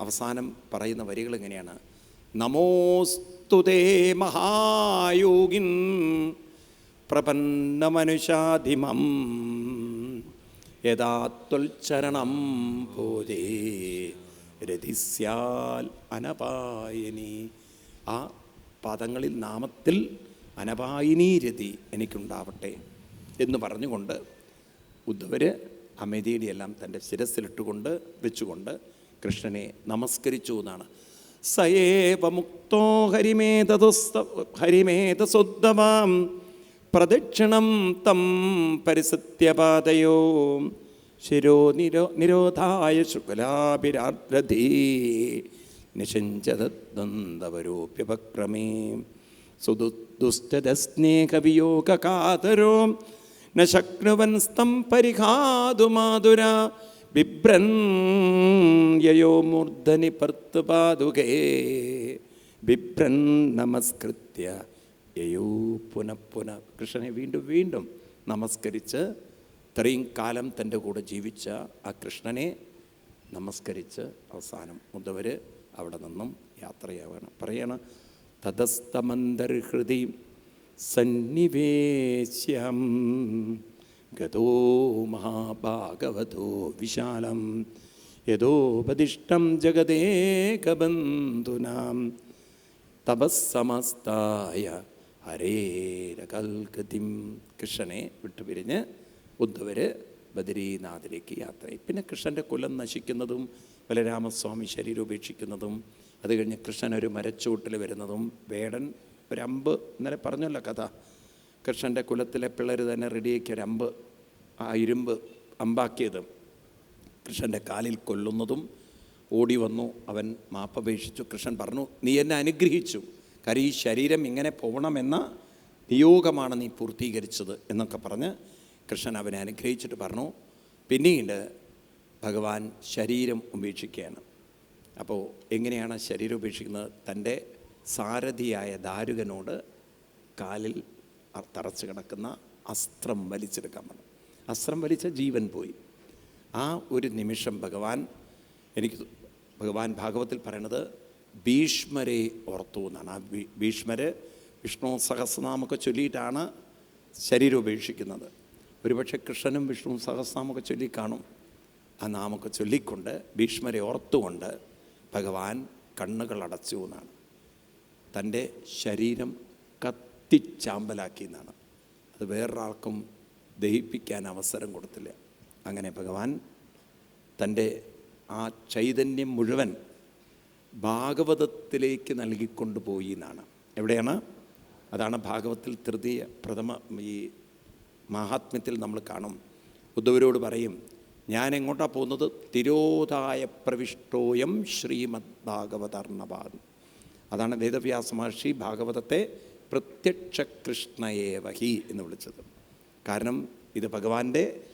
അവസാനം പറയുന്ന വരികൾ എങ്ങനെയാണ്? നമോസ്തുതേ മഹായോഗിൻ പ്രപന്നമനുഷാധിമം യഥാത്വൽച്ചരണം പോതേ രതിസ്യാൽ അനപായനി. ആ പദങ്ങളിൽ നാമത്തിൽ അനപായിനി രതി എനിക്കുണ്ടാവട്ടെ എന്ന് പറഞ്ഞുകൊണ്ട് ഉദ്ധവര് അമേദിയുടെ എല്ലാം തന്റെ ശിരസിലിട്ടുകൊണ്ട് വെച്ചുകൊണ്ട് കൃഷ്ണനെ നമസ്കരിച്ചു എന്നാണ്. സയേവ മുക്തോ ഹരിമേതതുസ്ത ഹരിമേതസുദ്ധമാം പ്രദക്ഷിണം തം പരിസത്യപാതയോ ശിരോ നിരോ നിരോധായ ശുക്ലാഭിരാർദ്ധീ നിഷഞ്ചതദ്വന്ദ്വരോപ്യപക്രമേ സുദു സ്തം പരിഘാതുമാതുര ബിഭ്രൻ യയോ മൂർധനി പർത്തുപാതുകേ ബിഭ്രൻ നമസ്കൃത്യ യയോ പുന കൃഷ്ണനെ വീണ്ടും വീണ്ടും നമസ്കരിച്ച് ഇത്രയും കാലം തന്റെ കൂടെ ജീവിച്ച ആ കൃഷ്ണനെ നമസ്കരിച്ച് അവസാനം മുതവർ അവിടെ നിന്നും യാത്രയാവണം പറയണം തതസ്തമന്തർഹൃതി സന്നിവേശ്യം ഗതോ മഹാഭാഗവതോ വിശാലം. യഥോപദിഷ്ടം ജഗദേകബന്ധുനാം. തപസ്സമസ്തായ ഹരേരകൽഗതിം കൃഷ്ണനെ വിട്ടുപിരിഞ്ഞ് ഉദ്ധവർ ബദരീനാഥിലേക്ക് യാത്രയായി പിന്നെ കൃഷ്ണന്റെ കുലം നശിക്കുന്നതും ബലരാമസ്വാമി ശരീരം ഉപേക്ഷിക്കുന്നതും അത് കഴിഞ്ഞ് കൃഷ്ണൻ ഒരു മരച്ചൂട്ടിൽ വരുന്നതും വേടൻ ഒരമ്പ് ഇന്നലെ പറഞ്ഞല്ലോ കഥ. കൃഷ്ണന്റെ കുലത്തിലെ പിള്ളേർ തന്നെ റെഡിയാക്കിയ ഒരു അമ്പ് ആ ഇരുമ്പ് അമ്പാക്കിയതും. കൃഷ്ണന്റെ കാലിൽ കൊല്ലുന്നതും ഓടി വന്നു. അവൻ മാപ്പപേക്ഷിച്ചു. കൃഷ്ണൻ പറഞ്ഞു നീ എന്നെ അനുഗ്രഹിച്ചു. കാര്യം ഈ ശരീരം ഇങ്ങനെ പോകണമെന്ന നിയോഗമാണ് നീ പൂർത്തീകരിച്ചത് എന്നൊക്കെ പറഞ്ഞ് കൃഷ്ണൻ അവനെ അനുഗ്രഹിച്ചിട്ട് പറഞ്ഞു. പിന്നീട് ഭഗവാൻ ശരീരം ഉപേക്ഷിക്കുകയാണ്. അപ്പോൾ എങ്ങനെയാണ് ശരീരം ഉപേക്ഷിക്കുന്നത്? തന്റെ സാരഥിയായ ദാരുകനോട് കാലിൽ തറച്ച് കിടക്കുന്ന അസ്ത്രം വലിച്ചെടുക്കാൻ പറഞ്ഞു. അസ്ത്രം വലിച്ച ജീവൻ പോയി. ആ ഒരു നിമിഷം ഭഗവാൻ എനിക്ക് ഭഗവാൻ ഭാഗവത്തിൽ പറയണത് ഭീഷ്മരെ ഓർത്തു എന്നാണ്. ആ ഭീഷ്മര് വിഷ്ണു സഹസ്രനാമൊക്കെ ചൊല്ലിയിട്ടാണ് ശരീരം ഉപേക്ഷിക്കുന്നത്. ഒരുപക്ഷെ കൃഷ്ണനും വിഷ്ണു സഹസ്രനാമൊക്കെ ചൊല്ലിക്കാണും ആ നാമൊക്കെ ചൊല്ലിക്കൊണ്ട് ഭീഷ്മരെ ഓർത്തുകൊണ്ട് ഭഗവാൻ കണ്ണുകൾ അടച്ചു എന്നാണ്. തന്റെ ശരീരം കത്തിച്ചാമ്പലാക്കി എന്നാണ് അത് വേറൊരാൾക്കും ദഹിപ്പിക്കാൻ അവസരം കൊടുത്തില്ല. അങ്ങനെ ഭഗവാൻ തന്റെ ആ ചൈതന്യം മുഴുവൻ ഭാഗവതത്തിലേക്ക് നൽകിക്കൊണ്ടുപോയി എന്നാണ്. എവിടെയാണ്? അതാണ് ഭാഗവത്തിൽ തൃതീയ പ്രഥമ ഈ മഹാത്മ്യത്തിൽ നമ്മൾ കാണും. ഉദ്ധവരോട് പറയും ഞാൻ എങ്ങോട്ടാണ് പോകുന്നത്? തിരോധായ പ്രവിഷ്ടോയം ശ്രീമദ് ഭാഗവതർണപാദം അതാണ് വേദവ്യാസ മഹർഷി ഭാഗവതത്തെ പ്രത്യക്ഷ കൃഷ്ണയേവഹി എന്ന് വിളിച്ചത്. കാരണം ഇത് ഭഗവാന്റെ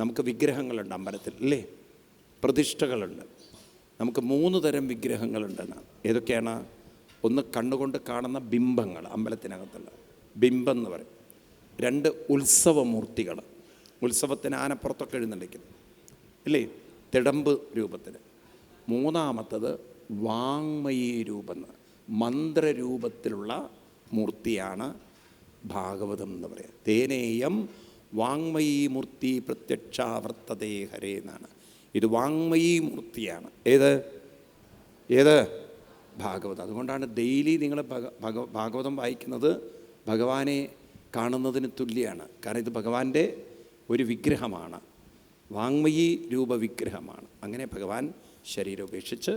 നമുക്ക് വിഗ്രഹങ്ങളുണ്ട് അമ്പലത്തിൽ അല്ലേ? പ്രതിഷ്ഠകളുണ്ട്. നമുക്ക് മൂന്ന് തരം വിഗ്രഹങ്ങളുണ്ടെന്ന്. ഏതൊക്കെയാണ്? ഒന്ന് കണ്ണുകൊണ്ട് കാണുന്ന ബിംബങ്ങൾ അമ്പലത്തിനകത്തുള്ള. ബിംബം എന്ന് പറയും. രണ്ട് ഉത്സവമൂർത്തികൾ. ഉത്സവത്തിന് ആനപ്പുറത്തൊക്കെ എഴുന്നള്ളിക്കുന്നു ഇല്ലേ? തിടമ്പ് രൂപത്തിന്. മൂന്നാമത്തത് വാങ്മയീ രൂപം മന്ത്രരൂപത്തിലുള്ള മൂർത്തിയാണ് ഭാഗവതം എന്ന് പറയുക തേനേയം വാങ്മയി മൂർത്തി പ്രത്യക്ഷാവർത്തതേ ഹരേ എന്നാണ്. ഇത് വാങ്മയി മൂർത്തിയാണ്. ഏത്? ഏത്? ഭാഗവതം. അതുകൊണ്ടാണ് ഡെയിലി നിങ്ങൾ ഭഗ ഭഗ ഭാഗവതം വായിക്കുന്നത് ഭഗവാനെ കാണുന്നതിന് തുല്യമാണ് കാരണം ഇത് ഭഗവാന്റെ ഒരു വിഗ്രഹമാണ്. വാങ്മയി രൂപ വിഗ്രഹമാണ്. അങ്ങനെ ഭഗവാൻ ശരീരം ഉപേക്ഷിച്ച്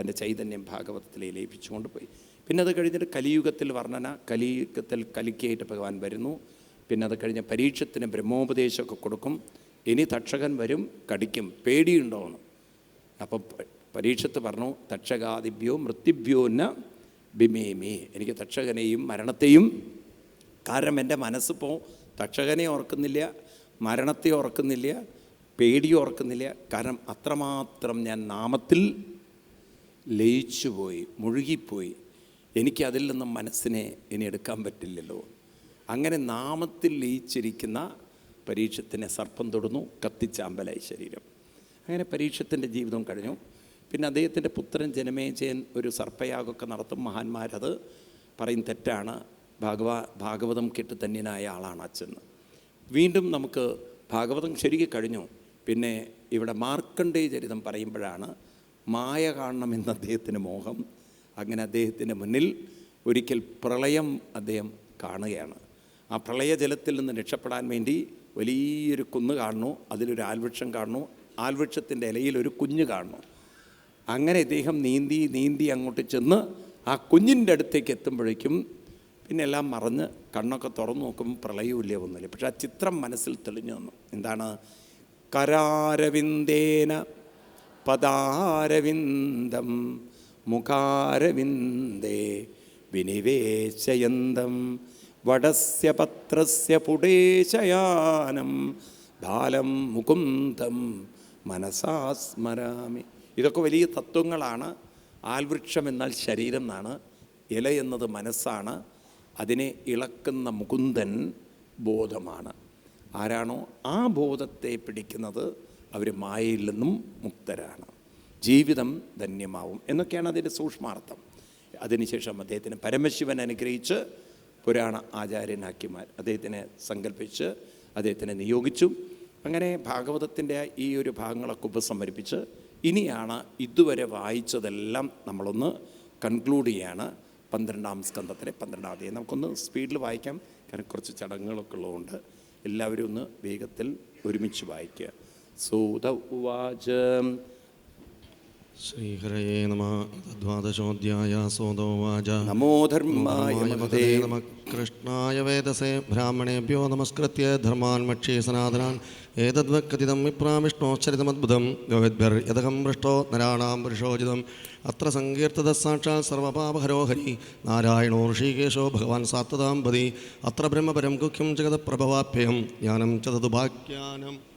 തന്റെ ചൈതന്യം ഭാഗവതത്തിലെ ലയിപ്പിച്ചുകൊണ്ട് പോയി. പിന്നെ അത് കഴിഞ്ഞിട്ട് കലിയുഗത്തിൽ വർണന കലിയുഗത്തിൽ കലിക്കായിട്ട് ഭഗവാൻ വരുന്നു. പിന്നെ അത് കഴിഞ്ഞ് പരീക്ഷത്തിന് ബ്രഹ്മോപദേശമൊക്കെ കൊടുക്കും. ഇനി തക്ഷകൻ വരും കടിക്കും. പേടിയുണ്ടോന്ന് അപ്പം പരീക്ഷത്ത് പറഞ്ഞു തക്ഷകാദിഭ്യോ മൃത്യുഭ്യോ എന്ന ബിമേമി എനിക്ക് തക്ഷകനെയും മരണത്തെയും കാരണം എന്റെ മനസ്സിപ്പോൾ തക്ഷകനെ ഓർക്കുന്നില്ല മരണത്തെ ഓർക്കുന്നില്ല പേടി ഓർക്കുന്നില്ല. കാരണം അത്രമാത്രം ഞാൻ നാമത്തിൽ ലയിച്ചുപോയി മുഴുകിപ്പോയി. എനിക്ക് അതിൽ നിന്നും മനസ്സിനെ ഇനി എടുക്കാൻ പറ്റില്ലല്ലോ. അങ്ങനെ നാമത്തിൽ ലയിച്ചിരിക്കുന്ന പരീക്ഷത്തിനെ സർപ്പം തൊടുന്നു കത്തിച്ചാമ്പലായി ശരീരം. അങ്ങനെ പരീക്ഷത്തിന്റെ ജീവിതം കഴിഞ്ഞു. പിന്നെ അദ്ദേഹത്തിന്റെ പുത്രൻ ജനമേജയൻ ഒരു സർപ്പയാഗമൊക്കെ നടത്തും. മഹാന്മാരത് പറയും തെറ്റാണ്. ഭാഗവ ഭാഗവതം കെട്ടുതന്യനായ ആളാണ് അച്ഛൻ. വീണ്ടും നമുക്ക് ഭാഗവതം ശരിക്കും കഴിഞ്ഞു. പിന്നെ ഇവിടെ മാർക്കണ്ഡേയ ചരിതം പറയുമ്പോഴാണ് മായ കാണണമെന്ന് അദ്ദേഹത്തിന് മോഹം. അങ്ങനെ അദ്ദേഹത്തിന്റെ മുന്നിൽ ഒരിക്കൽ പ്രളയം അദ്ദേഹം കാണുകയാണ്. ആ പ്രളയജലത്തിൽ നിന്ന് രക്ഷപ്പെടാൻ വേണ്ടി വലിയൊരു കുന്ന് കാണുന്നു അതിലൊരു ആൽവൃക്ഷം കാണുന്നു ആൽവൃക്ഷത്തിന്റെ ഇലയിൽ ഒരു കുഞ്ഞ് കാണുന്നു. അങ്ങനെ ഇദ്ദേഹം നീന്തി നീന്തി അങ്ങോട്ട് ചെന്ന് ആ കുഞ്ഞിന്റെ അടുത്തേക്ക് എത്തുമ്പോഴേക്കും പിന്നെ എല്ലാം മറഞ്ഞ് കണ്ണൊക്കെ തുറന്നു നോക്കുമ്പോൾ പ്രളയമില്ല ഒന്നുമില്ല. പക്ഷെ ആ ചിത്രം മനസ്സിൽ തെളിഞ്ഞു വന്നു. എന്താണ്? കരാരവിന്ദേന പദാരവിന്ദം മുഖാരവിന്ദേ വിനിവേശയന്തം വടസ്യ പത്രസ്യ പുടേശയാനം ബാലം മുകുന്ദം മനസാ സ്മരാമി. ഇതൊക്കെ വലിയ തത്വങ്ങളാണ്. ആൽവൃക്ഷം എന്നാൽ ശരീരം എന്നാണ്. ഇല എന്നത് മനസ്സാണ്. അതിനെ ഇളക്കുന്ന മുകുന്ദൻ ബോധമാണ്. ആരാണോ ആ ബോധത്തെ പിടിക്കുന്നത് അവർ മായയിൽ നിന്നും മുക്തരാണ്. ജീവിതം ധന്യമാവും എന്നൊക്കെയാണ് അതിന്റെ സൂക്ഷ്മാർത്ഥം. അതിനുശേഷം അദ്ദേഹത്തിന് പരമശിവൻ അനുഗ്രഹിച്ച് പുരാണ ആചാര്യനാക്കിമാർ. അദ്ദേഹത്തിനെ സങ്കല്പിച്ച് അദ്ദേഹത്തിനെ നിയോഗിച്ചു. അങ്ങനെ ഭാഗവതത്തിന്റെ ഈ ഒരു ഭാഗങ്ങളൊക്കെ ഉപസമ്മരിപ്പിച്ച് ഇനിയാണ് ഇതുവരെ വായിച്ചതെല്ലാം നമ്മളൊന്ന് കൺക്ലൂഡ് ചെയ്യാണ്. പന്ത്രണ്ടാം സ്കന്ധത്തിലെ പന്ത്രണ്ടാം അധ്യായം. നമുക്കൊന്ന് സ്പീഡിൽ വായിക്കാം. കാരണം കുറച്ച് ചടങ്ങുകളൊക്കെ ഉള്ളതുകൊണ്ട് എല്ലാവരും ഒന്ന് വേഗത്തിൽ ഒരുമിച്ച് വായിക്കുക. സൂത ഉവാച. ശ്രീഹരയേ നമ. ദ്വാദശോധ്യായ സോദോവാച നമോ മഹതേ. നമ. കൃഷ്ണായ വേദസേ. ബ്രാഹ്മണേഭ്യോ നമസ്കൃത്യ ധർമാൻ മക്ഷ്യേ സനാതനാൻ. ഏതദ്വക്കഥിതം വിപ്രാവിഷ്ണോശ്ചരിതമദ്ഭുതം ഗവിദ്ഭർ യഥകം പൃഷ്ടോ നരാണാം പുരുഷോചിതം. അത്ര സങ്കീർത്തത സാക്ഷാൽ സർവപാപഹരോഹരി. നാരായണോ ഋഷികേശോ ഭഗവാൻ സാത്വതാം പതി അത്ര ബ്രഹ്മപരം ഗുഹ്യം ജഗതപ്രഭവാഭ്യം ജ്ഞാനം ചതുഭാഗ്യാനം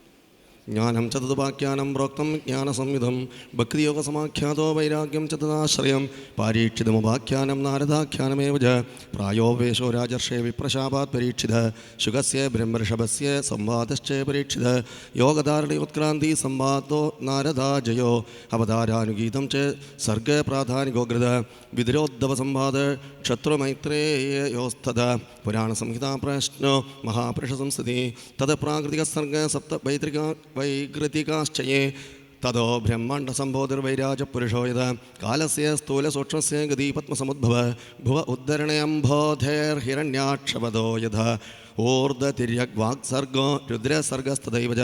ജ്ഞാനം ച തതുപാഖ്യാനം പ്രോക്തം ജ്ഞാനസംവിധം ഭക്തിയോഗസമാഖ്യാതോ വൈരാഗ്യം ചതുദാശ്രയം തദാശ്രയം പാരീക്ഷിതമുപാഖ്യാനം നാരദാഖ്യാനമേവ പ്രായോപേശോ രാജർഷേ വിപ്രശാപാത് പരീക്ഷിത ശുഗസ്യ ബ്രഹ്മഋഷഭസ്യ സംവാദശ്ചേ പരീക്ഷിത യോഗധാരണയോത്ക്രാന്തി സംവാദോ നാരദാജയോ അവതാരാനുഗീതം ച സർഗപ്രാധാനികോഗ്രത വിതിരോദ്ധവ സംവാദ ക്ഷത്രുമൈത്രേയോസ്തത പുരാണസംഹിതാ പ്രശ്നോ മഹാപുരുഷ സംസ്ഥിതി തത് പ്രാകൃതിക സർഗ സപ്ത വൈത്രിക വൈകൃതികാശ്ചയേ തതോ ബ്രഹ്മാണ്ഡസംബോധിർവൈരാജപുരുഷോ യത് കാലസ്യ സ്ഥൂലസൂക്ഷ്മസ്യ ഗതി പത്മസമുദ്ഭവ ഭുവ ഉദ്ധരണയംബോധേർഹിരണ്യാക്ഷപദോ യഥ ഊർധതിര്യഗ്വാക്സർഗോ രുദ്രസർഗസ്തദൈവ ച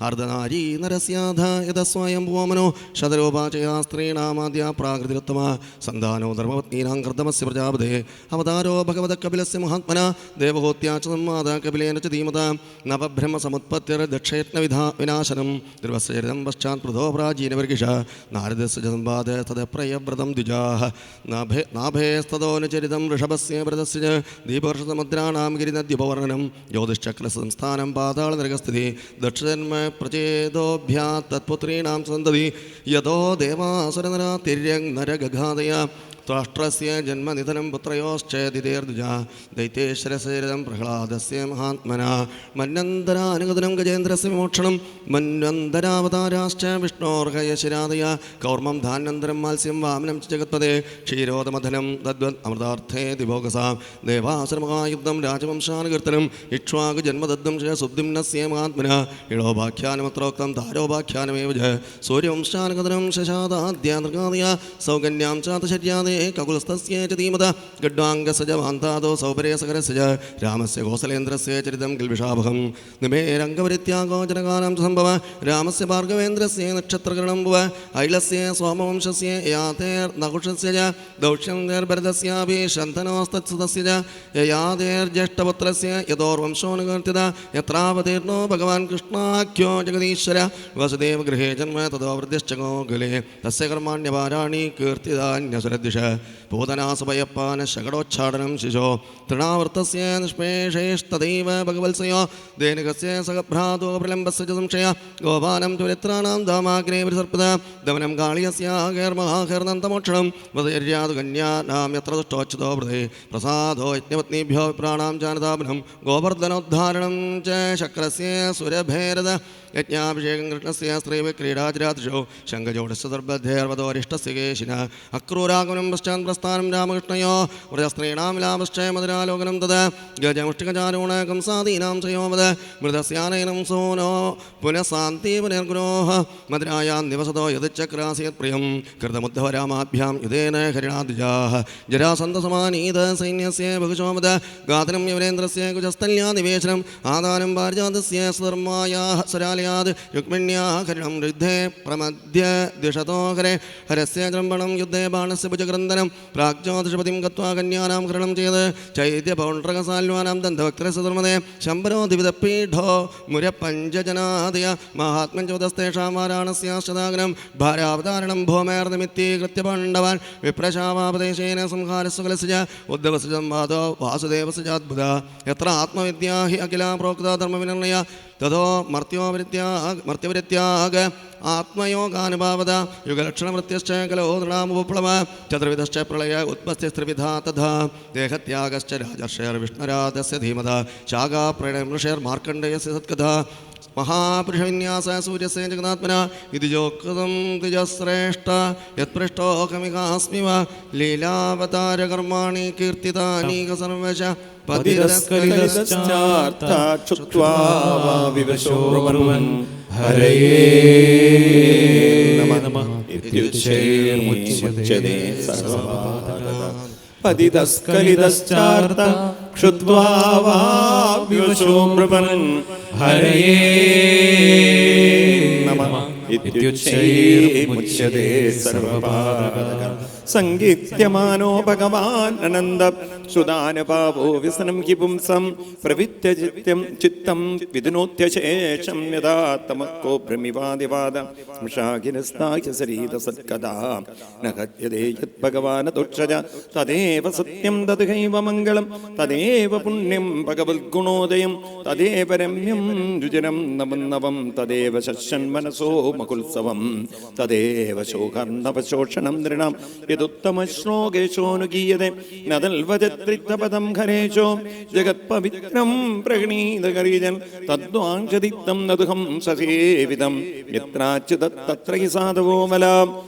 അർദ്ധനാരീ നരസ്യാധ യഥസ്വയം ഭൂമനോ ശതരോപാചയാ സ്ത്രീണാമാദ്യ പ്രാകൃതിരുത്തമ സന്താനോ ധർമ്മപത്നീനാം കൃതമസ്യ പ്രജാപതേ. അവതാരോ ഭഗവത കപിലസ്യ മഹാത്മന ദേവഹോത്യാ ച സംവാദ കപിലേന ച ധീമത നവബ്രഹ്മസമുത്പത്തിർദക്ഷയത്ന വിനാശനം. ധ്രുവസ്യരിതം പശ്ചാത് പൃഥോ പ്രാചീനവർഗിഷ നാരദസ്യ സംവാദ തദപ്രയവ്രതം ദ്വിജാഹ. നാഭേ നാഭേസ്തദോനുചരിതം ഋഷഭസ്യ വ്രതസ്യ ച ദീപവർഷസമുദ്രാണാം സംസ്ഥാനം പാതാള നരകസ്ഥിതി ദക്ഷജന്മ പ്രചേതോഭ്യാ തത്പുത്രീണാം സന്തതി യഥോ ദേവാസുരനര തിര്യങ് നരഗാതയ ജന്മനിധനം പുത്രയോശ്ചേതിതേർദ്ജ ദൈത്യേശ്വരസേരിതം പ്രഹ്ലാദസ്യ മഹാത്മന. മന്വന്തരാനുഗതനം ഗജേന്ദ്രസ്യ വിമോക്ഷണം. മന്വന്തരാവതാരാശ്ച വിഷ്ണോർഹയശിരാദയ കൗർമ്മം ധാന്യന്തരം മത്സ്യം വാമനം ച ജഗത്പദേ ക്ഷീരോദമധനം തദ്വത് അമൃതാർത്ഥേ ദിഭോഗസാം ദേവാസുരമഹായുദ്ധം രാജവംശാനുകീർത്തനം. ഇക്ഷ്വാകു ജന്മദത്തം ച സുബ്ദിംനസ്യ മഹാത്മന. ഇളോപാഖ്യാനമത്രോക്തം താരോപാഖ്യാനമേവ ജ. സൂര്യവംശാനുഗതനം ശശാദാദ്യ നൃഗാദയ. സൗകന്യാം ചാതശര്യാദേ ഗഡ്വാംഗസജവാന്താദോ സൗപരേ രാമസ്യ ഗോസലേന്ദ്രസ്യ ചരിതം രാമസ്യ ഐലസ്യ സോമവംശസ്യ യാതേർ ഭഗവാൻ കൃഷ്ണാഖ്യോ ജഗദീശ്വര. വസുദേവഗൃഹേ ജന്മ തഥോ വൃദ്ധിശ്ച ഗോകുലേ. തസ്യ കർമാണ്യപാരാണി കീർത്തിതാന്യസുരദ്വിഷ പൂതനാസുഭയപ്പാന ശകടോച്ഛാടനം ശിശോ തൃണാവൃത്തസ്യ നിഷ്പേഷേഷ്ടദൈവ ഭഗവത്സയോ ദേനുകസ്യ സഹഭ്രാതോ പ്രലംബസ്യ ച സംശയ ഗോപാനം ചുരിത്രാണം ദാമാഗ്നേ പരിസർപ്പിത ദമനം കാളിയസ്യാഹേർമഹാഹേർനന്ദമോക്ഷണം വധൈര്യാതു കന്യാനാം യത്ര ദുഷ്ടോച്യുതോ ഹൃദയ പ്രസാദോ യജ്ഞപത്നീഭ്യോ വിപ്രാണാം ജാനതാപനം ഗോവർദ്ധനോദ്ധാരണം ച ശക്രസ്യ സുരഭേരത യജ്ഞാഭിഷേകം കൃഷ്ണസ്യ സ്ത്രീവ ശങ്കജോടസ്യ ശങ്കജോടസ്സർബദ്ധേർവതോരിഷ്ടസ്യ കേശിന അക്രൂരാഗമനം പശ്ചാൻ രാമകൃഷ്ണയോ? വൃതസ്ത്രീണാം ലാഭശ്ചയ മധുരാലോകനം തത്. ഗജമുഷ്ടികചാരൂണകം കംസാദീനാം ചെയ്യോമത് മൃതസ്യാനയനം സോനോ പുനഃസാന്തി പുനർഗുരോഹ. മധുരായാം ദിവസതോ യതിച്ചക്രാസിയത് പ്രിയം. കൃതമുദ്ധവരാമാഭ്യാം യുധേന ഹരിണാദ്ജാഹ ജരാസന്തസമാനീത സൈന്യസ്യ ബഹുശോമത ഗാതനം യവനേന്ദ്രസ്യ കുജസ്ഥല്യാ നിവേശനം. ആദാനം പാരിജാതസ്യ സ്വധർമായാഹ സ്വരാലയാത്. രുക്മിണ്യാ ഹരിണം രുദ്ധേ പ്രമദ്യ ദിഷതോ ഹരെ. ഹരസ്യ ജൃംഭണം യുദ്ധേ ബാണസ്യ ഭുജഗ്രന്ഥനം പ്രാഗ്ജ്യോതിഷപതിം ഗത്വാ കന്യാനാം ഹരണം ചെയ്ത് ചൈത്യ പൗണ്ഡ്രകസാൽവാനാം ദന്തവക്രസധർമ്മതേ ശമ്പരോ ദിവിതപീഠോ മുരപഞ്ചജനാദയ മഹാത്മൻ ചോദസ്തേഷാം വാരാണസ്യാശ്ചതാഗനം ഭാരാവതാരണം ഭൂമേർനിമിത്തീകൃത്യ പാണ്ഡവാൻ വിപ്രശാവാപദേശേന സംഹാരസുകലസ്യ ഉദ്ധവസജം വാദോ വാസുദേവസജാദ്ഭുത എത്ര ആത്മവിദ്യാഹി അഖില പ്രോക്ത ധർമ്മവിനിർണയ തതോ മർത്യോ വൃത്യാഗ് മർത്യവൃത്യാഗ് ആത്മയോഗാനുഭാവത യുഗലക്ഷണവൃത്യശ്ച കലോ നൃണാമുപപ്ലവ ചതുർവിധശ്ച പ്രളയ ഉത്പത്തിസ്ത്രിവിധാ തഥാ ദേഹത്യാഗശ്ച രാജർഷേർ വിഷ്ണുരാജസ്യ ധീമത ശാഖാപ്രണമൃഷേർ മാർക്കണ്ഡയസ്യ സത്കഥ മഹാപുരുഷവിന്യാസ സൂര്യസേ ജഗന്നാത്മന ഇത് ജോകൃതം ദ്വിജശ്രേഷ്ഠ യത്പൃഷ്ടോകമികാസ്മിവ ലീലാവതാരകർമാണി കീർത്തിതാനീക സർവശ പതിതസ്കലിതശ്ചാർത്ഥാക്ഷുത്വാ വാ വിവശോ ബ്രുവൻ ഹരയേ നമഃ. ഇത്യുച്ചൈർമുച്യതേ സർവപാതക പതിതസ്കലിതശ്ചാർത്ത ക്ഷുത്വാ വാ വിവശോ ബ്രുവൻ ഹരയേ നമഃ. ഇത്യുച്ചൈർമുച്യതേ സംഗീത്യമാനോ ഭഗവാൻ അനന്ത സുദാനുഭാവോ വ്യസനം ഹി പുംസം പ്രവിത്യചിത്യം ചിത്തം വിധുനോത്യശേഷം യഥാ തമക്കോ ഭ്രമിവാദിവാദ. ഷാഖിനസ്താഹ്യ സരീത സത്കഥാ. നഹത്യതേ യത് ഭഗവാൻ തുക്ഷജ. തദേവ സത്യം തദ്ഹൈവ മംഗളം. തദേവ പുണ്യം ഭഗവത്ഗുണോദയം. തദേവ രമ്യം രുചിരം നവം നവം തദേവ ശശൻ മനസോ മകുത്സവം തദേവ ശോകർണവശോഷണം നൃണാം. യദുത്തമശ്ലോകേശോനുഗീയതെ. നദൽവചത്രിത്തപദം ഖരേശോ. ജഗത്പവിത്രം പ്രഗണീതകരീജൻ തദ്വാഞ്ചതിത്തം നദുഹം സസേവിതം യത്രാച്യുതത്ര സാധവോ മലാം.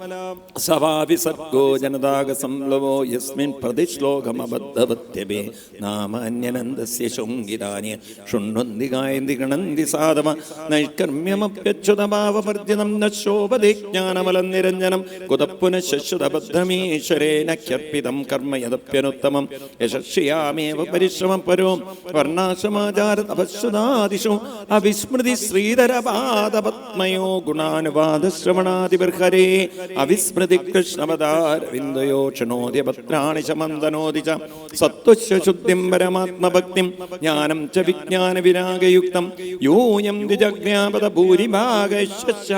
സവാപി സർഗോ ജനതാക സംലവോ യസ്മിൻ പ്രതിശ്ലോകമബദ്ധവത്യപേ നാമാന്യനന്ദസ്യ ശുങ്കിതാനി ശൃണ്വന്തി ഗായന്തി ഗണന്തി സാധവ. നൈഷ്കർമ്മ്യമപ്യച്യുതഭാവവർജിതം ന ശോഭതേ ജ്ഞാനമലം നിരഞ്ജനം. കുതപ്പുന ശശ്വതബദ്ധമീശ്വരേനഖ്യർപ്പിതം കർമ്മ യദപ്യനുത്തമം യശസ്യാമേവ പരിശ്രമം പരോ. വർണാശമാചാരതപശ്വതാദിഷു അവിസ്മൃതി ശ്രീധരപാദപത്മയോ. ഗുണാനുവാദശ്രവണാതിബർഹരേ അവിസ്മൃതി കൃഷ്ണപദാരവിന്ദയോ ക്ഷണോദ്യപത്രാണി ശമന്തനോതി ച സത്വസ്യ ശുദ്ധിം പരമാത്മഭക്തിം. ജ്ഞാനം ച വിജ്ഞാന വിരാഗയുക്തം യൂയം ദ്വിജജ്ഞാപത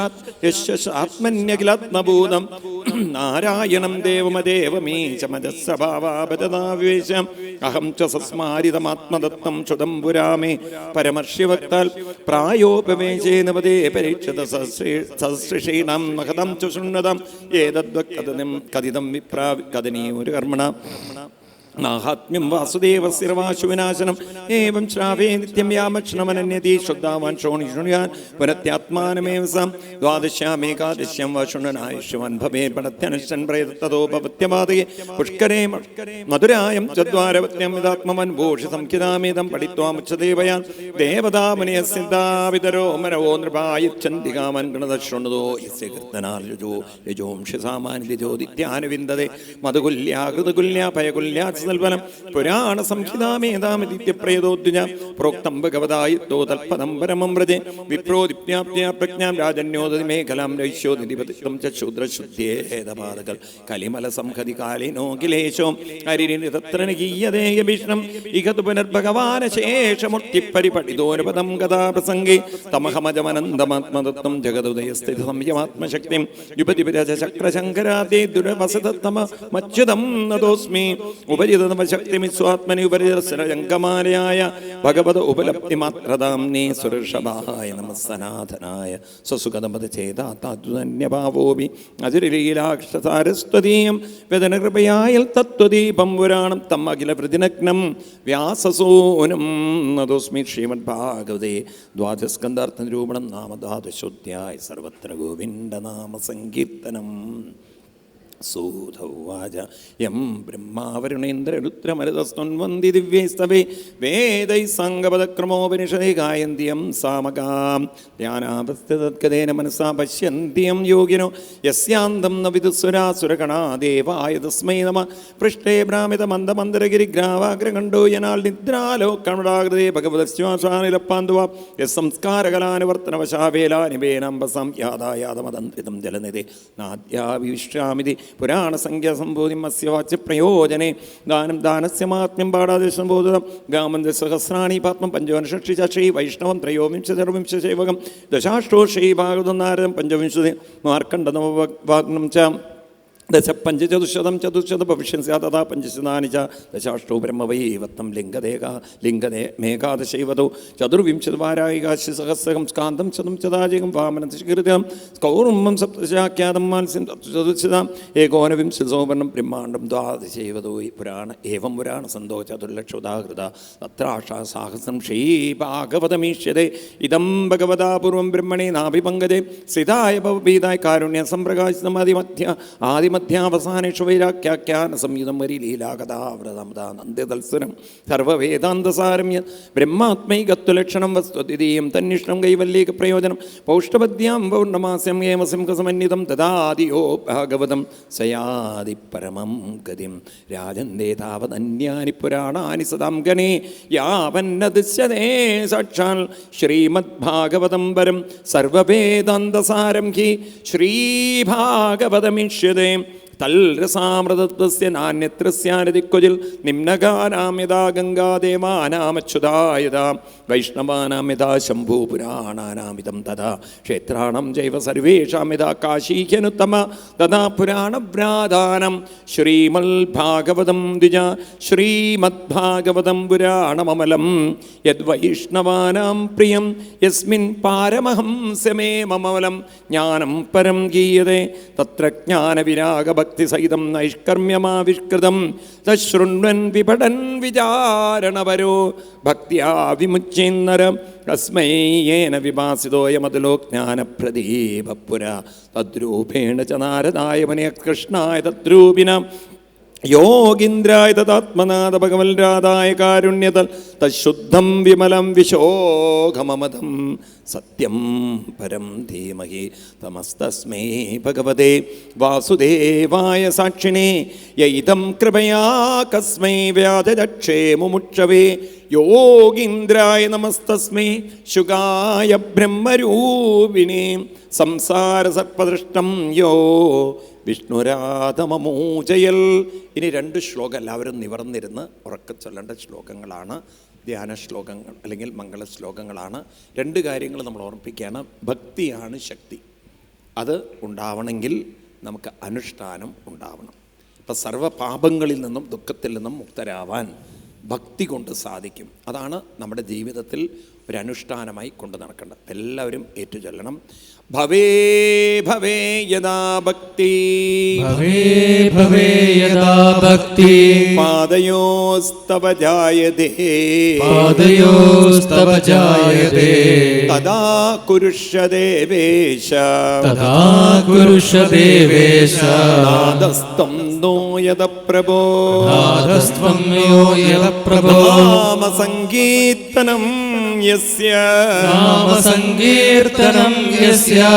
ഭൂരിഭാഗാത്മന്യഖിലാത്മഭൂതം നാരായണം ദേവമദേവമേ ചമജസ്വഭാവാപജതാവേശം അഹം ച സസ്മാരിതമാത്മദത്തം ക്ഷുതം പുരാമേ പരമർഷ്യവക്താൽ പ്രായോപവേശേന പദേ പരീക്ഷത സസൃഷീണം മഹതം ചുഷുണ്ണതം ഏതദ്വ കഥനം കഥിതം വിപ്രാ കഥനീയൊരു കർമ്മണ. നാഹാത്മ്യം വാസുദേവ സ്ഥിരവാശുവിനാശനം. ഏവം ശ്രാവേ നിത്യം യാമക്ഷണമനന്യതി ശ്രദ്ധാവാൻ ശോണി ശൃണുയാൻ പുനത്യാത്മാനമേവ സാം. ദ്വാദശ്യാമേകാദശ്യം വശുണനായുഷ്യവൻ ഭവേ പണത്യനുഷൻ പ്രേതത്തോപത്യപാതയെ പുഷ്കരേ മധുരായം ചദ്വാരവത്യം ഇതാത്മവൻ ഭൂഷി സംഖ്യതാമേതം പഠിത്വാമുച്ചദേവയാൻ ദേവതാമുനിയ സിദ്ധാവിതരോ മനവോ നൃപായുച്ഛന്തി കാമൻ ഗണത ശൃണുതോ യസ്യ കീർത്തനാൽ രുജോ രജോംഷി സാമാനി ലിജോദിത്യാനുവിന്ദതെ മധുകുല്യാ കൃതകുല്യ ഭയകുല്യാ പ്രയാസൽഫലം പുരാണ സംഹിതാമേതാമിത്യപ്രേതോദ്യുജ പ്രോക്തം ഭഗവതായുക്തോ തൽപദം പരമം വ്രജെ. വിപ്രോദിപ്യാപ്യ പ്രജ്ഞാം രാജന്യോദതി മേഖലാം രൈശ്യോദിപതിത്വം ച ശൂദ്രശുദ്ധ്യേതപാതകൾ കലിമല സംഹതി കാലിനോകിലേശോ ഹരിരിനി തത്ര ഗീയതേയ ഭീഷണം ഇഹതു പുനർഭഗവാന ശേഷമുർത്തിപ്പരിപഠിതോനുപദം കഥാപ്രസംഗേ തമഹമജമനന്തമാത്മതത്വം ജഗതുദയസ്ഥിതി സംയമാത്മശക്തിം. യുപതിപിരജ ചക്രശങ്കരാദേ ദുരവസതമ മച്യുതം നതോസ്മി ഉപരിതമശക്തിമി സ്വാത്മനി ഉപരിദർശനജങ്കമാലയായ ഭഗവത നീ സുരഷഭായ നമ സ്വസുഖദമ്പത് സ്വസുഗതമത ചേതാത്മന്യഭാവോപി അതിരലീലാക്ഷസാരസ്വതീയം വേദനകൃപയായൽ തത്വദീപം പുരാണം തം അഖില പ്രതിനഗ്നം വ്യാസസൂനം നദോസ്മി ശ്രീമദ് ഭാഗവതേ ദ്വാദസ്കന്ധാർത്ഥ നിരൂപണം നാമ സർവത്ര ഗോവിന്ദ നാമ സങ്കീർത്തനം സൂതൗവാച. യം ബ്രഹ്മാവരുണേന്ദ്രരുദ്രമരുതസ്ത്വന്വന്തി ദിവ്യൈസ്തവേ. വേദൈ സംഗപദക്രമോപനിഷദൈ ഗായന്തിയം സാമകാം. ധ്യാനാപസ്ഥതത്കതേന മനസാ പശ്യന്തിയം യോഗിനോ യസ്യാന്തം ന വിദുസ്വരാസുരഗണാ ദേവായ തസ്മൈ നമ. പൃഷ്ടേ ഭ്രാമിത മന്ദമന്ദരഗിരിഗ്രാവാഗ്രകണ്ഡോ യനാൽ നിദ്രാലോകൃതേ ഭഗവത ശ്വാസാനിലപ്പാന്തുവാ യസ്സംസ്കാരകലാനുവർത്തനവശാവേലാനിവേനംബസം യാതായാതമതന്ത്രിതം ജലനിധി. നാദ്യാവിശ്രാമിതി പുരാണസംഖ്യാസംഭൂതി സംബോധി വാച്യ പ്രയോജനെ ദാനം ദാനസ്യ മാത്മ്യം പാടാതെ സംബോധിതം. ഗാമന്ത സഹസ്രാണി പാത്മം പഞ്ചവനഷക്ഷി ശ്രീ വൈഷ്ണവം ത്രയോവിംശ ചർവിംശ സേവകം ദശാഷ്ടോ ശ്രീ ഭാഗവതം നാരദം പഞ്ചവിംശതി മാർക്കണ്ഡ വാഗ്നം ച. ദശ പഞ്ചചതുശതം ചതുശത ഭവിഷ്യൻ സ്യാ തഥാ പഞ്ചശതാനി ച ദശാഷ്ടോ ബ്രഹ്മവൈവത്തം ലിംഗദേക ലിംഗദേ മേഘാദശൈവതോ ചതുർവിംശതിവാരായികാശി സഹസ്രകം സ്കാന്തം ശതം വാമന ശിഖൃതം സ്കൗർമ്മം സപ്തശാഖ്യാതം മാത്സ്യം ചതുശതാം ഏകോനവിംശ സോപർണം ബ്രഹ്മാണ്ഡം ദ്വാദശൈവതോ പുരാണ ഏവം പുരാണ സന്തോ ചതുർലക്ഷോദാഹൃത തത്രാഷാ സാഹസം ശ്രീഭാഗവതമീഷ്യതേ ഇതം ഭഗവതാ പൂർവം ബ്രഹ്മണേ നാഭിപങ്കജേ സ്ഥിതായ ഭവഭീതായ കാരുണ്യ സംപ്രകാശിതമതിമധ്യ ആദിമധ്യാവസാനേഷു വൈരാഖ്യാഖ്യാന സംയുതം വരി ലീലാകഥാവ്രതമതാ നന്ദ്യതത്സരം സർവവേദാന്തസാരം യത് ബ്രഹ്മാത്മൈകത്വലക്ഷണം വസ്തുതിയും തന്നിഷ്ണം കൈവല്യേക പ്രയോജനം പൗഷ്ടപദ്യാം പൗർണമാസ്യം ഹേമസിംഹസമന്വിതം ദദാദിയോ ഭാഗവതം സയാതി പരമം ഗതിം രാജന്തേ താവതന്യാനി പുരാണാനി സദാം ഗണേ യാവന്നദൃശ്യതേ സാക്ഷാൽ ശ്രീമദ്ഭാഗവതം പരം സർവവേദാന്തസാരം ഹി ശ്രീഭാഗവതമിഷ്യതേ തൽരസാമൃതത്വസ്യ നാന്യത്രസ്യാനതിക്വജിൽ നിമ്നഗാനാം യഥാ ഗംഗാദേവാനാമച്യുതായതാ വൈഷ്ണവാനാം തഥാ. ക്ഷേത്രാണം ജൈവ സർവേഷാം യഥാ തഥാ പുരാണവ്രാധാനം ശ്രീമൽഭാഗവതം ദ്വിജ. ശ്രീമദ്ഭാഗവതം പുരാണമമലം. യദ്വൈഷ്ണവാനാം പ്രിയം. യസ്മിൻ പാരമഹംസമേ മമലം ജ്ഞാനം പരം ഗീയതേ. തത്ര ജ്ഞാനവിരാഗഭക്തിസഹിതം നൈഷ്കർമ്യമാവിഷ്കൃതം തശൃണ്വൻ വിപടൻ വിചാരണവരോ ഭക്തിയാ വിമുച്ചേന്നരം. തസ്മൈ യേന വിഭാസിതോയമതുലോ ജ്ഞാനപ്രദീപപുര തദ്രൂപേണ ച നാരദായ മനയ കൃഷ്ണായ തദ്രൂപിന. യോഗീന്ദ്രായ തദാത്മനാഥ ഭഗവൽരാധായ കാരുണ്യതൽ തശുദ്ധം വിമലം വിശോഖമമതം സത്യം പരം ധീമഹി തമസ്തസ്മേ ഭഗവതേ വാസുദേവായ സാക്ഷിണേ യൈതം കൃപയാ കസ്മൈ വ്യാധരക്ഷേ മുമുക്ഷവേ യോഗീന്ദ്രായ നമസ്തസ്മേ ശുഗായ ബ്രഹ്മരൂപിണേ സംസാരസർപ്പദൃഷ്ടം യോ വിഷ്ണുരാധമമൂജയൽ. ഇനി രണ്ട് ശ്ലോകം എല്ലാവരും നിവർന്നിരുന്ന് ഉറക്കെ ചൊല്ലേണ്ട ശ്ലോകങ്ങളാണ്. ധ്യാന ശ്ലോകങ്ങൾ അല്ലെങ്കിൽ മംഗള ശ്ലോകങ്ങളാണ്. രണ്ട് കാര്യങ്ങൾ നമ്മൾ ഓർമ്മിപ്പിക്കുകയാണ്. ഭക്തിയാണ് ശക്തി. അത് ഉണ്ടാവണമെങ്കിൽ നമുക്ക് അനുഷ്ഠാനം ഉണ്ടാവണം. അപ്പം സർവ പാപങ്ങളിൽ നിന്നും ദുഃഖത്തിൽ നിന്നും മുക്തരാവാൻ ഭക്തി കൊണ്ട് സാധിക്കും. അതാണ് നമ്മുടെ ജീവിതത്തിൽ ഒരു അനുഷ്ഠാനമായി കൊണ്ടു നടക്കേണ്ടത്. എല്ലാവരും ഏറ്റുചൊല്ലണം. ഭവേ ഭവേ യഥാ ഭക്തി. ഭവേ ഭവേ യഥാ ഭക്തി. പാദയോസ്തവ ജായതേ. പാദയോസ്തവ ജായതേ. തദാ കുരുഷദേവേശ തദാ കുരുഷദേവേശ നാദസ്തം നോയത പ്രഭോ നാദസ്ത്വം നോയത പ്രഭോ നാമസങ്കീർത്തനം. യസ്യ. നാമസങ്കീർത്തനം യസ്യ.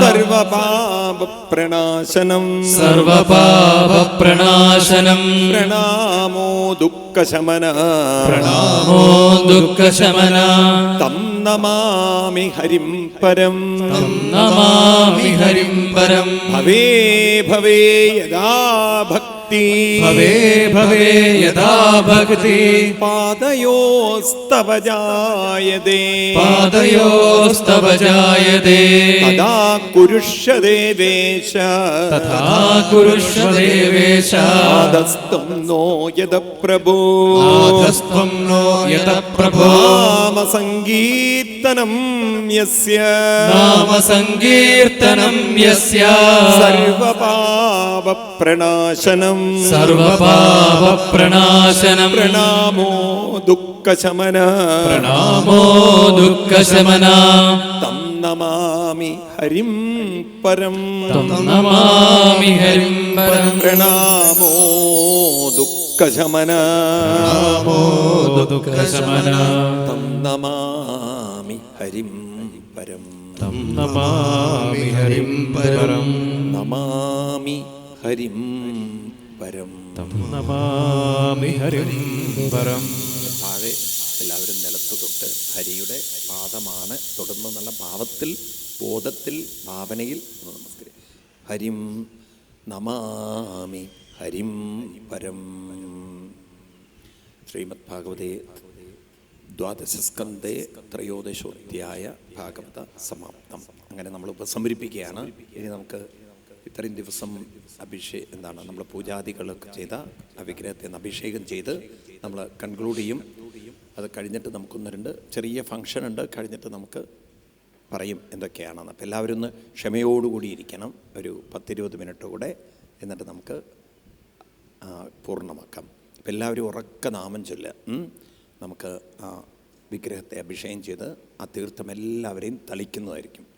സർവപാപപ്രണാശനം സർവപാപപ്രണാശനം പ്രണാമോ ദുഃഖശമന. പ്രണാമോ ദുഃഖശമന. തം നമാമി ഹരിം പരം. തം നമാമി ഹരിം പരം. ഭവേ ഭവേ യഥാ ഭക്തി ഭക്തി ഭവേ ഭവേ യഥാ ഭക്തി പാദയോസ്തവ ജായതേ പാദയോസ്തവ ജായതേ തഥാ കുരുഷദേവേശ തഥാ കുരുഷദേവേശ ആദസ്ത്വം നോ യദ പ്രഭോ ആദസ്ത്വം നോ യദ പ്രഭോ നാമ സംഗീർത്തനം യസ്യ നാമ സംഗീർത്തനം യസ്യ സർവപാപ പ്രണാശനം സർവപാപപ്രണാശനം പ്രണാമോ ദുഃഖശമന. പ്രണാമോ ദുഃഖശമന. തം നമാമി ഹരിം പരം. തം നമാമി ഹരിം പരം. പ്രണാമോ ദുഃഖശമന. പ്രണാമോ ദുഃഖശമന. തം നമാമി ഹരിം പരം. തം നമാമി ഹരിം പരം. നമാമി ഹരിം പരം നമാമി ഹരിം പരം. താഴെ എല്ലാവരും നിലത്ത് തൊട്ട് ഹരിയുടെ പാദമാണ് തൊടുന്ന നല്ല ഭാവത്തിൽ ബോധത്തിൽ ഭാവനയിൽ നമസ്കരിക്കും. ഹരിം നമാമി ഹരിം പരം. ശ്രീമദ് ഭാഗവതേ ദ്വാദശസ്കന്ധേ ത്രയോദശോധ്യായ ഭാഗവത സമാപ്തം. അങ്ങനെ നമ്മൾ ഉപസംഹരിപ്പിക്കുകയാണ്. ഇനി നമുക്ക് ഇത്രയും ദിവസം അഭിഷേ എന്താണ് നമ്മൾ പൂജാദികളൊക്കെ ചെയ്ത ആ വിഗ്രഹത്തെ അഭിഷേകം ചെയ്ത് നമ്മൾ കൺക്ലൂഡ് ചെയ്യും. അത് കഴിഞ്ഞിട്ട് നമുക്കൊന്ന് രണ്ട് ചെറിയ ഫങ്ഷൻ ഉണ്ട്. കഴിഞ്ഞിട്ട് നമുക്ക് പറയും എന്തൊക്കെയാണെന്ന്. അപ്പോൾ എല്ലാവരും ഒന്ന് ക്ഷമയോടുകൂടി ഇരിക്കണം. ഒരു പത്തിരുപത് മിനിറ്റ് കൂടെ എന്നിട്ട് നമുക്ക് പൂർണമാക്കാം. അപ്പം എല്ലാവരും ഉറക്ക നാമം ചൊല്ല. നമുക്ക് ആ വിഗ്രഹത്തെ അഭിഷേകം ചെയ്ത് ആ തീർത്ഥം എല്ലാവരെയും തളിക്കുന്നതായിരിക്കും.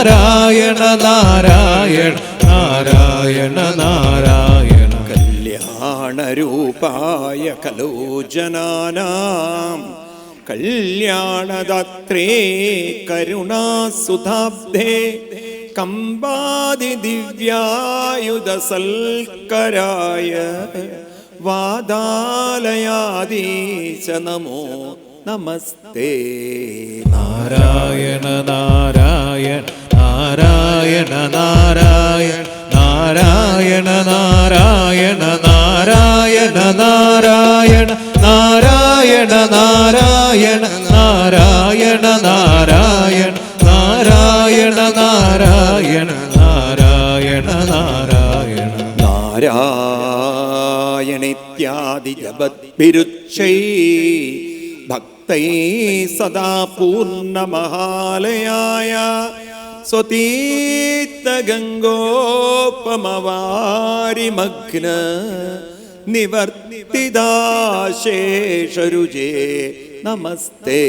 നാരായണ നാരായണ നാരായണ നാരായണ. കല്യാണരൂപായ കലോജനാനാം. കല്യാണദാത്രേ കരുണാസുധാബ്ധേ കമ്പാതി ദിവ്യായുധ സൽക്കരായ വാദാലയാദീശ നമോ നമസ്തേ നാരായണ നാരായണ നാരായണ നാരായണ നാരായണ നാരായണ നാരായണ നാരായണ നാരായണ നാരായണ നാരായണ നാരായണ നാരായണ നാരായണ നാരായണ നാരായണ നാരായണിത്യാദി ജപദ്ഭിരുച്ചൈ ഭക്തൈ സദാ പൂർണമഹാലയായ സ്വതീത്തഗംഗോപമവാരിമഗ്ന നിവർത്തിദാശേഷരുചേ നമസ്തേ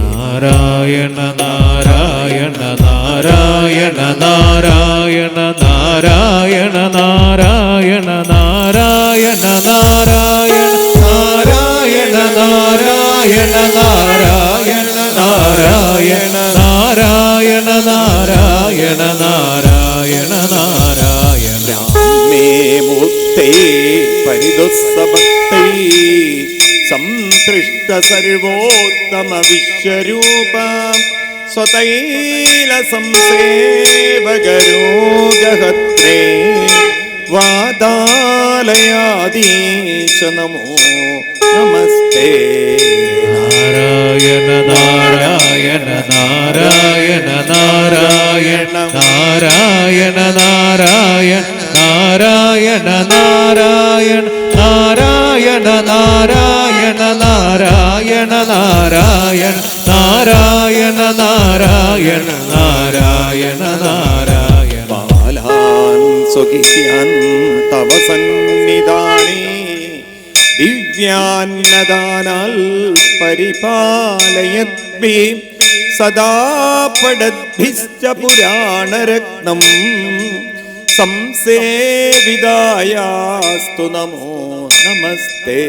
നാരായണ നാരായണ നാരായണ നാരായണ നാരായണ നാരായണ നാരായണ നാരായണ നാരായണ നാരായണ നാരായണ നാരായണ നാരായണ നാരായണ നാരായണ നാരായണ നാരായണ. രാമേ മുത്തേ പരിദുസ്സഭക്തൈ സംതൃഷ്ട സർവോത്തമ വിശ്വരൂപ സ്വതൈല സംസേവകരോഗഹത്രേ വാദാലയാദീശ നമോ നമസ്തേ. നാരായണ നാരായണ നാരായണ നാരായണ നാരായണ നാരായണ നാരായണ നാരായണ നാരായണ നാരായണ നാരായണ നാരായണ നാരായണ നാരായണ നാരായണ നാരായണ നാരായണ ബാലാൻ സ്വകിഷ്യാൻ തവ സന്നിധാനേ ദിവ്യാന്നദാനാൽ പരിപാലയദ്ഭി സദാ പടദ്ഭിശ്ച പുരാണരത്നം സംസേവിതായാസ്തു നമോ നമസ്തേ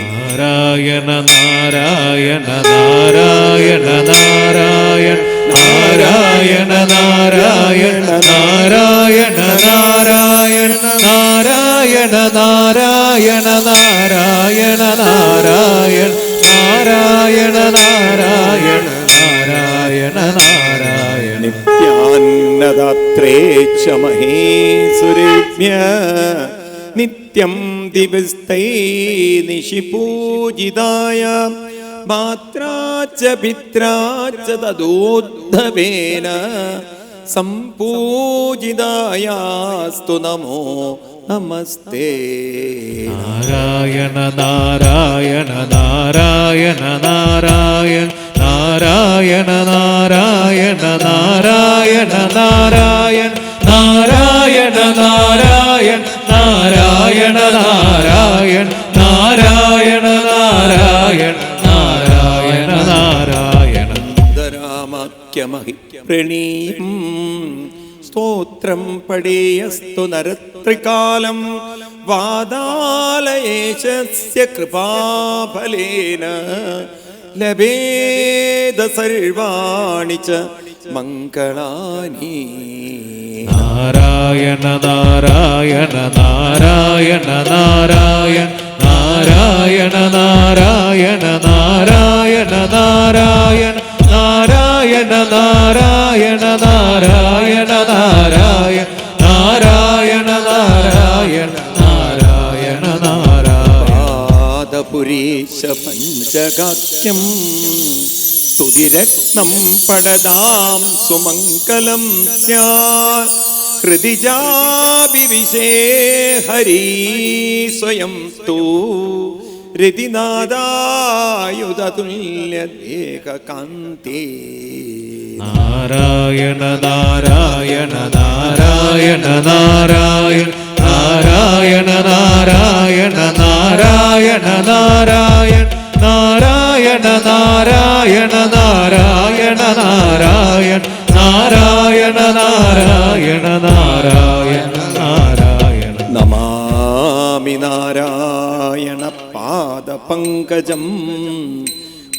നാരായണ നാരായണ നാരായണ നാരായണ നാരായണ നാരായണ നാരായണ നാരായണ നാരായണ നാരായണ നാരായണ നാരായണ നാരായണ നാരായണ നാരായണ നാരായണ. നിത്യാന്നദാത്രേ ച മഹേസുരേഭ്യ നിത്യം ദിവസ്തൈ നിശിപൂജിതായ മാത്രാ ച പിത്രാ ച തദോദ്ധവേന. സംപൂജിതായാസ്തു നമോ നമസ്തേ നാരായണ നാരായണ നാരായണ നാരായണ നാരായണ നാരായണ നാരായണ നാരായണ നാരായണ നാരായണ നാരായണ നാരായണ നാരായണ നാരായണ നാരായണ നാരായണ ന്തരാമാക്യമഹി പ്രണീം സ്തോത്രം പടേയസ്തു നരത്രികാലം. വാദാലയേശസ്യ കൃപാഫലേന. ലഭേദ സർവാണി ച മംഗളാനി. നാരായണ നാരായണ നാരായണ നാരായണ നാരായണ നാരായണ നാരായണ നാരായണ. നാരായണ നാരായണ നാരായണ നാരായണ നാരായണ നാരായണ നാരായണ. നാരായണപുരീശ പഞ്ചകാക്യം സ്തുതിരത്നം പടതാം സുമംഗലം സ്യാത് ഹൃദിജാവിവിശേ ഹരി സ്വയം തൂ. രതിനാദായുധതുല്യദേഹകാന്തേ നാരായണ നാരായണ നാരായണ നാരായണ നാരായണ നാരായണ നാരായണ നാരായണ നാരായണ നാരായണ നാരായണ നാരായണ നാരായണ നാരായണ നാരായണ നാരായണ നമാമി നാരായണ പാദപങ്കജം.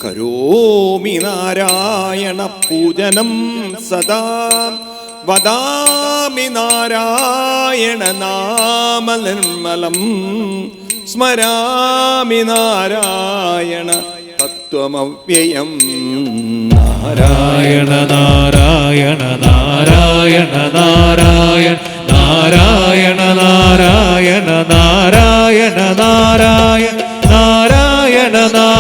കരോമി നാരായണ പൂജനം സദാ. വദാമി നാരായണ നാമ നിർമ്മലം. സ്മരാമി നാരായണ തത്വമവ്യയം. നാരായണ നാരായണ നാരായണ നാരായണ നാരായണ നാരായണ നാരായണ നാരായണ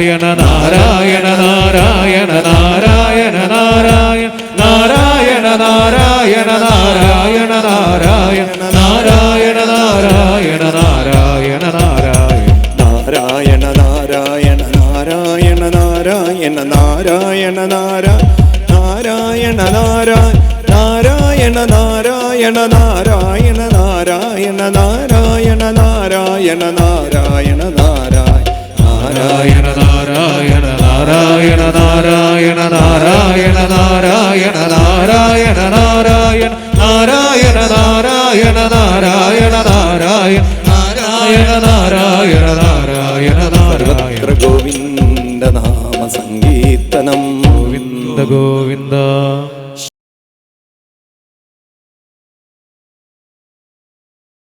நாராயண